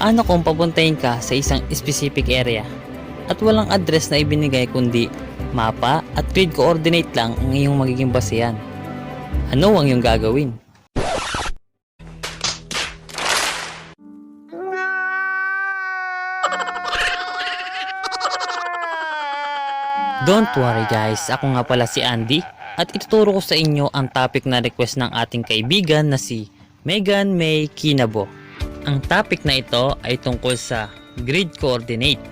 Paano kung papuntahin ka sa isang specific area at walang address na ibinigay kundi mapa at grid coordinate lang ang iyong magiging basehan? Ano ang iyong gagawin? Don't worry guys, ako nga pala si Andy at ituturo ko sa inyo ang topic na request ng ating kaibigan na si Megan May Kinabo. Ang topic na ito ay tungkol sa grid coordinate.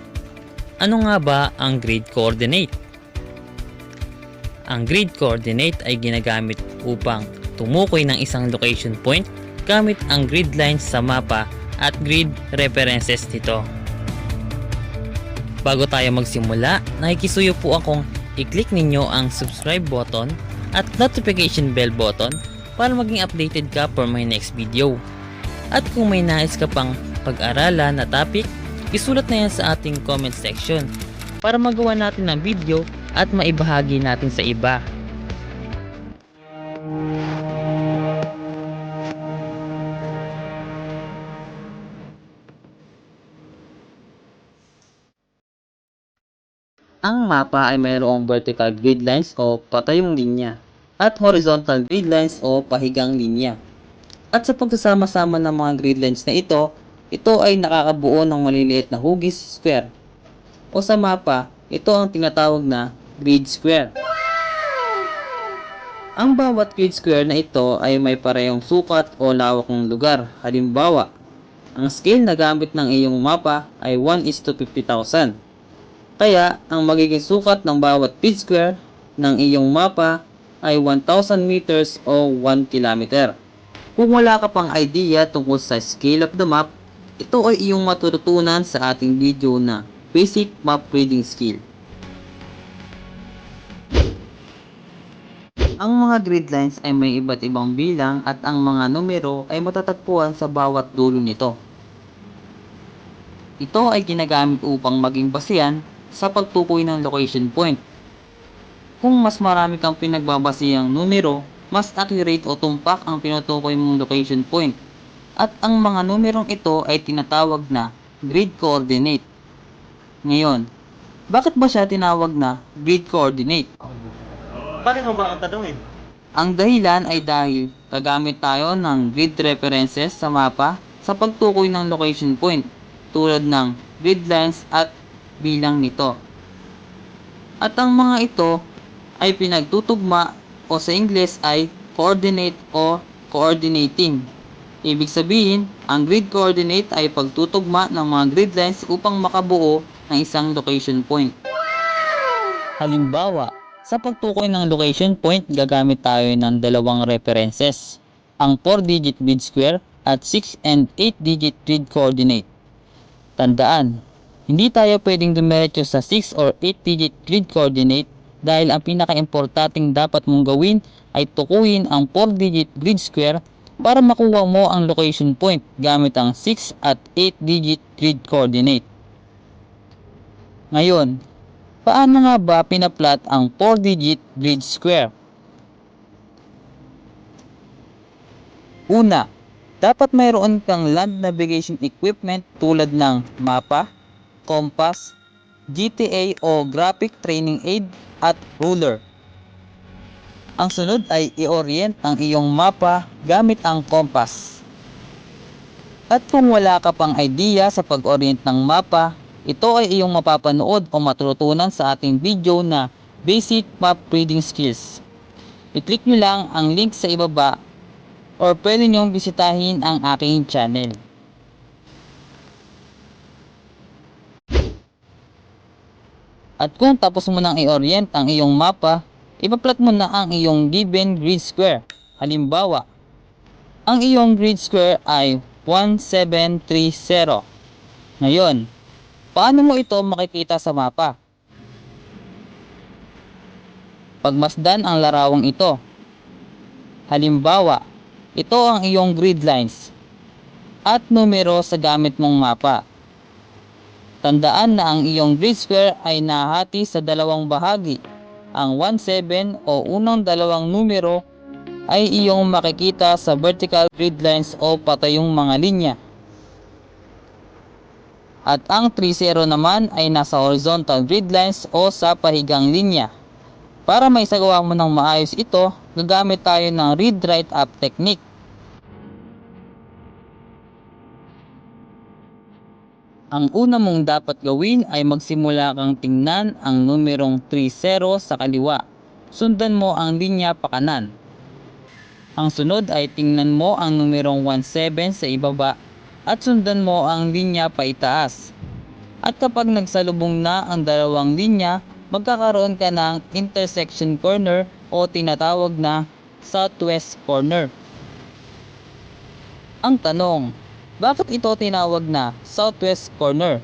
Ano nga ba ang grid coordinate? Ang grid coordinate ay ginagamit upang tumukoy ng isang location point gamit ang grid lines sa mapa at grid references nito. Bago tayo magsimula, nakikisuyo po akong i-click ninyo ang subscribe button at notification bell button para maging updated ka for my next video. At kung may nais ka pang pag-aralan na topic, isulat na yan sa ating comment section para magawa natin ng video at maibahagi natin sa iba. Ang mapa ay mayroong vertical grid lines o patayong linya at horizontal grid lines o pahigang linya. At sa pagsasama-sama ng mga grid lines na ito, ito ay nakakabuo ng maliliit na hugis square. O sa mapa, ito ang tinatawag na grid square. Ang bawat grid square na ito ay may parehong sukat o lawak ng lugar. Halimbawa, ang scale na gamit ng iyong mapa ay 1 is to 50,000. Kaya, ang magiging sukat ng bawat feet square ng iyong mapa ay 1,000 meters o 1 kilometer. Kung wala ka pang idea tungkol sa scale of the map, ito ay iyong matututunan sa ating video na Basic Map Reading Skill. Ang mga grid lines ay may iba't ibang bilang at ang mga numero ay matatagpuan sa bawat dulo nito. Ito ay ginagamit upang maging basehan sa pagtukoy ng location point. Kung mas marami kang pinagbabasihang numero, mas accurate o tumpak ang tinutukoy mong location point. At ang mga numerong ito ay tinatawag na grid coordinate. Ngayon, bakit ba siya tinawag na grid coordinate? Bakit mo ba ang tanungin? Ang dahilan ay dahil gagamit tayo ng grid references sa mapa sa pagtukoy ng location point tulad ng grid lines at bilang nito. At ang mga ito ay pinagtutugma o sa Ingles ay coordinate o coordinating. Ibig sabihin, ang grid coordinate ay pagtutugma ng mga grid lines upang makabuo ng isang location point. Halimbawa, sa pagtukoy ng location point, gagamit tayo ng dalawang references, ang 4-digit grid square at 6 and 8-digit grid coordinate. Tandaan, hindi tayo pwedeng dumiretso sa 6 or 8-digit grid coordinate dahil ang pinaka-importanting dapat mong gawin ay tukuyin ang 4-digit grid square para makuha mo ang location point gamit ang 6 at 8-digit grid coordinate. Ngayon, paano nga ba pinaplot ang 4-digit grid square? Una, dapat mayroon kang land navigation equipment tulad ng mapa, compass, GTA o graphic training aid at ruler. Ang sunod ay i-orient ang iyong mapa gamit ang compass. At kung wala ka pang idea sa pag-orient ng mapa, ito ay iyong mapapanood o matututunan sa ating video na Basic Map Reading Skills. I-click nyo lang ang link sa ibaba or pwede nyong bisitahin ang aking channel. At kung tapos mo nang i-orient ang iyong mapa, ipaplot mo na ang iyong given grid square. Halimbawa, ang iyong grid square ay 1730. Ngayon, paano mo ito makikita sa mapa? Pagmasdan ang larawang ito. Halimbawa, ito ang iyong grid lines at numero sa gamit mong mapa. Tandaan na ang iyong grid square ay nahati sa dalawang bahagi. Ang 17 o unang dalawang numero ay iyong makikita sa vertical grid lines o patayong mga linya. At ang 3-0 naman ay nasa horizontal grid lines o sa pahigang linya. Para may sagawa mo ng maayos ito, gagamit tayo ng read-write-up technique. Ang una mong dapat gawin ay magsimula kang tingnan ang numerong 30 sa kaliwa. Sundan mo ang linya pakanan. Ang sunod ay tingnan mo ang numerong 17 sa ibaba at sundan mo ang linya paitaas. At kapag nagsalubong na ang dalawang linya, magkakaroon ka ng intersection corner o tinatawag na southwest corner. Ang tanong, bakit ito tinawag na southwest corner?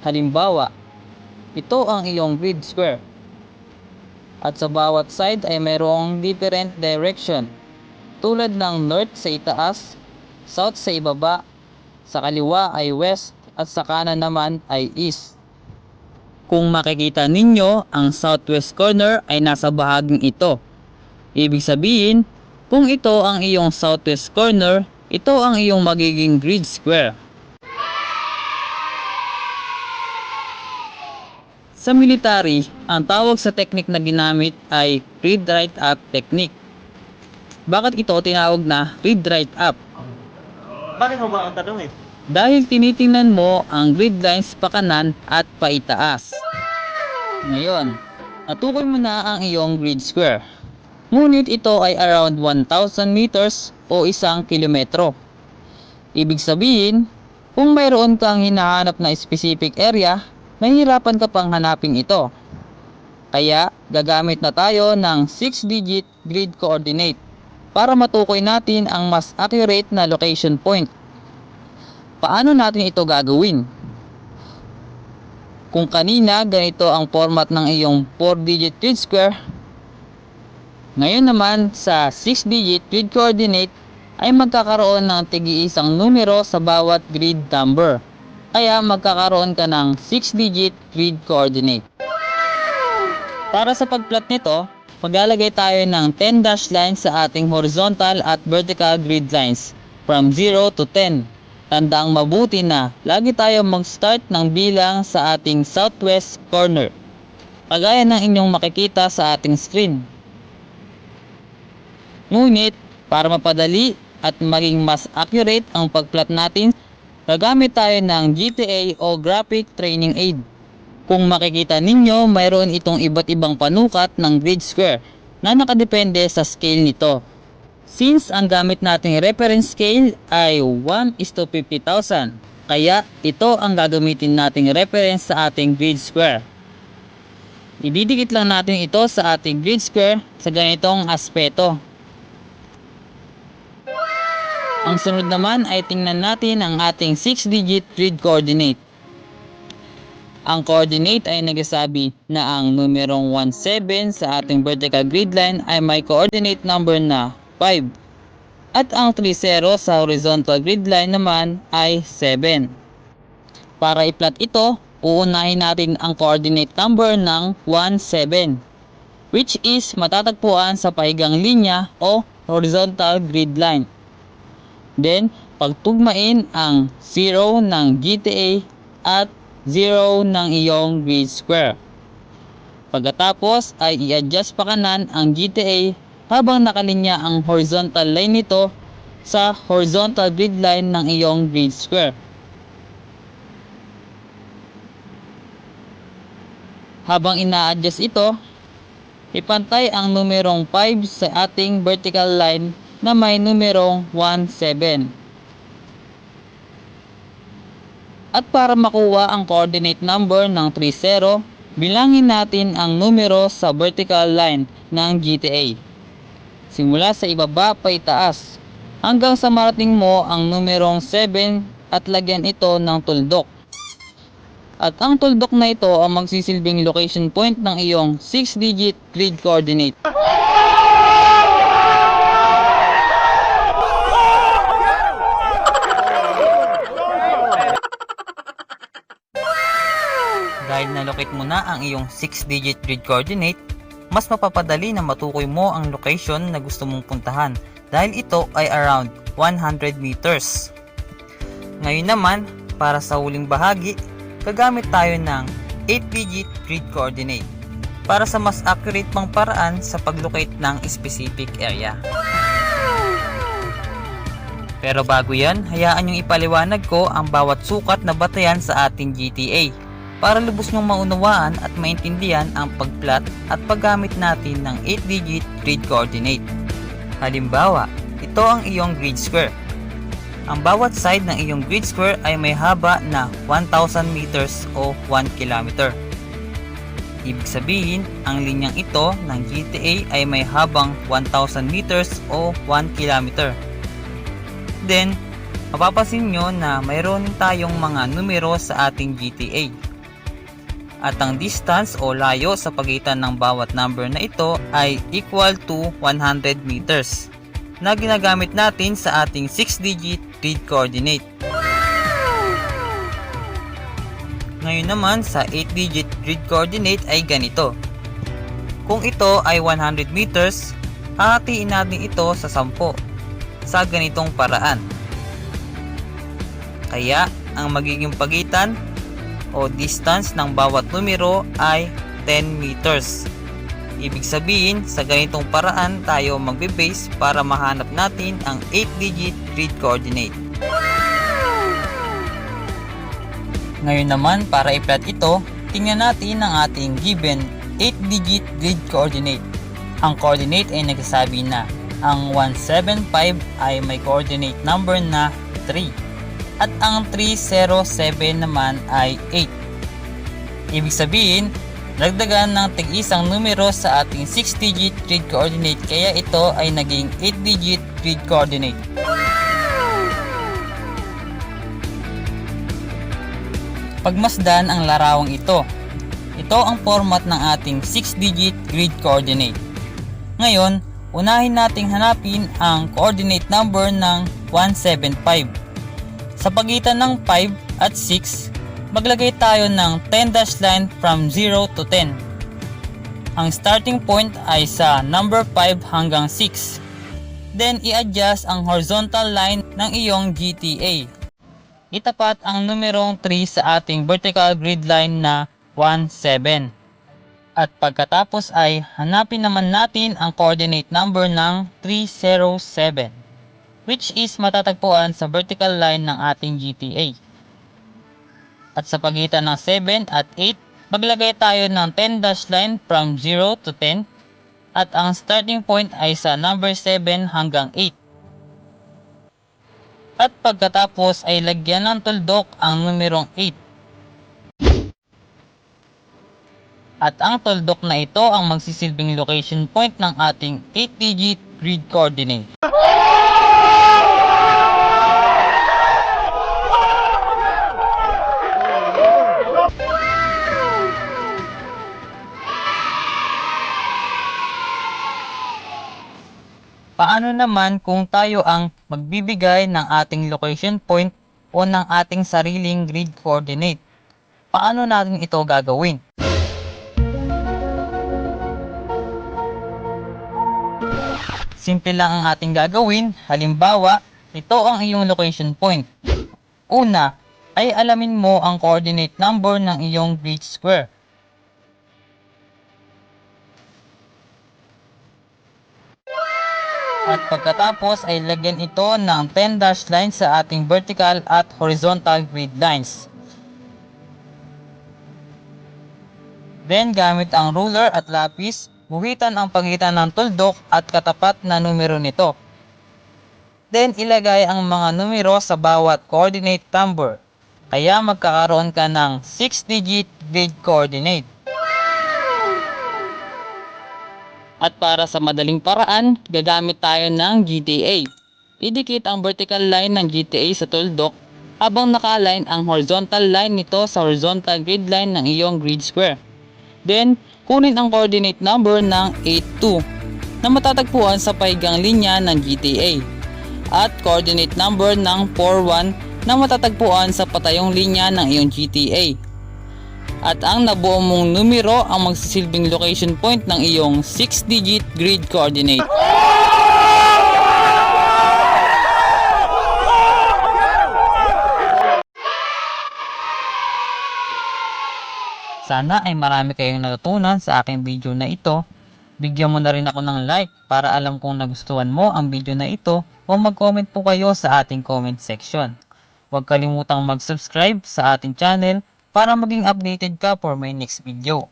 Halimbawa, ito ang iyong grid square. At sa bawat side ay mayroong different direction. Tulad ng north sa itaas, south sa ibaba, sa kaliwa ay west at sa kanan naman ay east. Kung makikita ninyo, ang southwest corner ay nasa bahaging ito. Ibig sabihin, kung ito ang iyong southwest corner, ito ang iyong magiging grid square. Sa military, ang tawag sa technique na ginamit ay read-write-up technique. Bakit ito tinawag na read-write-up? Bakit mo ba ang tanong eh? Dahil tinitingnan mo ang grid lines pa kanan at paitaas. Ngayon, natukoy mo na ang iyong grid square. Ngunit ito ay around 1,000 meters o isang kilometro. Ibig sabihin, kung mayroon kang hinahanap na specific area, mahirapan ka pang hanapin ito. Kaya, gagamit na tayo ng 6-digit grid coordinate para matukoy natin ang mas accurate na location point. Paano natin ito gagawin? Kung kanina ganito ang format ng iyong 4-digit grid square, ngayon naman sa 6-digit grid coordinate ay magkakaroon ng tigi-isang numero sa bawat grid number. Kaya magkakaroon ka ng 6-digit grid coordinate. Para sa pagplot nito, maglalagay tayo ng 10 dash lines sa ating horizontal at vertical grid lines from 0 to 10. Tandaang mabuti na lagi tayo mag-start ng bilang sa ating southwest corner. Kagaya ng inyong makikita sa ating screen. Ngunit, para mapadali at maging mas accurate ang pagplot natin, gagamit tayo ng GTA o Graphic Training Aid. Kung makikita ninyo, mayroon itong iba't ibang panukat ng grid square na nakadepende sa scale nito. Since ang gamit nating reference scale ay 1 is to 50,000, kaya ito ang gagamitin nating reference sa ating grid square. Ididikit lang natin ito sa ating grid square sa ganitong aspeto. Ang sunod naman ay tingnan natin ang ating 6-digit grid coordinate. Ang coordinate ay nagsasabi na ang numerong 17 sa ating vertical grid line ay may coordinate number na 5. At ang 30 sa horizontal grid line naman ay 7. Para i-plot ito, uunahin natin ang coordinate number ng 17 which is matatagpuan sa pahigang linya o horizontal grid line. Then, pagtugmain ang 0 ng GTA at 0 ng iyong grid square. Pagkatapos ay i-adjust pa kanan ang GTA habang nakalinya ang horizontal line nito sa horizontal grid line ng iyong grid square. Habang ina-adjust ito, ipantay ang numerong 5 sa ating vertical line na may numerong 17. At para makuha ang coordinate number ng 30, bilangin natin ang numero sa vertical line ng GTA. Simula sa ibaba pa itaas hanggang sa marating mo ang numerong 7 at lagyan ito ng tuldok. At ang tuldok na ito ang magsisilbing location point ng iyong 6-digit grid coordinate. Dahil nalocate mo na ang iyong 6-digit grid coordinate, mas mapapadali na matukoy mo ang location na gusto mong puntahan dahil ito ay around 100 meters. Ngayon naman, para sa huling bahagi, gagamit tayo ng 8-digit grid coordinate para sa mas accurate pang paraan sa paglocate ng specific area. Pero bago yan, hayaan yung ipaliwanag ko ang bawat sukat na batayan sa ating GTA para lubos nyong maunawaan at maintindihan ang pagplat at paggamit natin ng 8-digit grid coordinate. Halimbawa, ito ang iyong grid square. Ang bawat side ng iyong grid square ay may haba na 1,000 meters o 1 kilometer. Ibig sabihin, ang linyang ito ng GTA ay may habang 1,000 meters o 1 kilometer. Then, mapapasin nyo na mayroon tayong mga numero sa ating GTA. At ang distance o layo sa pagitan ng bawat number na ito ay equal to 100 meters na ginagamit natin sa ating 6-digit grid coordinate. Ngayon naman sa 8-digit grid coordinate ay ganito. Kung ito ay 100 meters, hahatiin natin ito sa 10 sa ganitong paraan. Kaya, ang magiging pagitan o distance ng bawat numero ay 10 meters. Ibig sabihin, sa ganitong paraan tayo magbe-base para mahanap natin ang 8-digit grid coordinate. Ngayon naman, para i-plot ito, tingnan natin ang ating given 8-digit grid coordinate. Ang coordinate ay nagsasabi na ang 175 ay may coordinate number na 3 at ang 307 naman ay 8. Ibig sabihin, nagdagan ng tig-isang numero sa ating 6-digit grid coordinate kaya ito ay naging 8-digit grid coordinate. Pagmasdan ang larawang ito. Ito ang format ng ating 6-digit grid coordinate. Ngayon, unahin nating hanapin ang coordinate number ng 175. Sa pagitan ng 5 at 6, maglagay tayo ng 10 dash line from 0 to 10. Ang starting point ay sa number 5 hanggang 6. Then i-adjust ang horizontal line ng iyong GTA. Itapat ang numerong 3 sa ating vertical grid line na 17. At pagkatapos ay hanapin naman natin ang coordinate number ng 307 which is matatagpuan sa vertical line ng ating GTA. At sa pagitan ng 7 at 8, maglagay tayo ng 10 dash line from 0 to 10 at ang starting point ay sa number 7 hanggang 8. At pagkatapos ay lagyan ng tuldok ang numerong 8. At ang tuldok na ito ang magsisilbing location point ng ating 8-digit grid coordinate. Paano naman kung tayo ang magbibigay ng ating location point o ng ating sariling grid coordinate? Paano natin ito gagawin? Simple lang ang ating gagawin. Halimbawa, ito ang iyong location point. Una, ay alamin mo ang coordinate number ng iyong grid square. At pagkatapos ay lagyan ito ng 10 dash line sa ating vertical at horizontal grid lines. Then gamit ang ruler at lapis, guhitan ang pagitan ng tuldok at katapat na numero nito. Then ilagay ang mga numero sa bawat coordinate number. Kaya magkakaroon ka ng 6-digit grid coordinate. At para sa madaling paraan, gagamit tayo ng GTA. Idikit ang vertical line ng GTA sa tuldok habang naka-align ang horizontal line nito sa horizontal grid line ng iyong grid square. Then, kunin ang coordinate number ng 82 na matatagpuan sa paigang linya ng GTA at coordinate number ng 41 na matatagpuan sa patayong linya ng iyong GTA at ang nabuo mong numero ang magsisilbing location point ng iyong 6-digit grid coordinate. Sana ay marami kayong natutunan sa aking video na ito. Bigyan mo na rin ako ng like para alam kung nagustuhan mo ang video na ito o mag-comment po kayo sa ating comment section. Huwag kalimutang mag-subscribe sa ating channel para maging updated ka for my next video.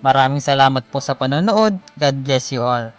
Maraming salamat po sa panonood. God bless you all.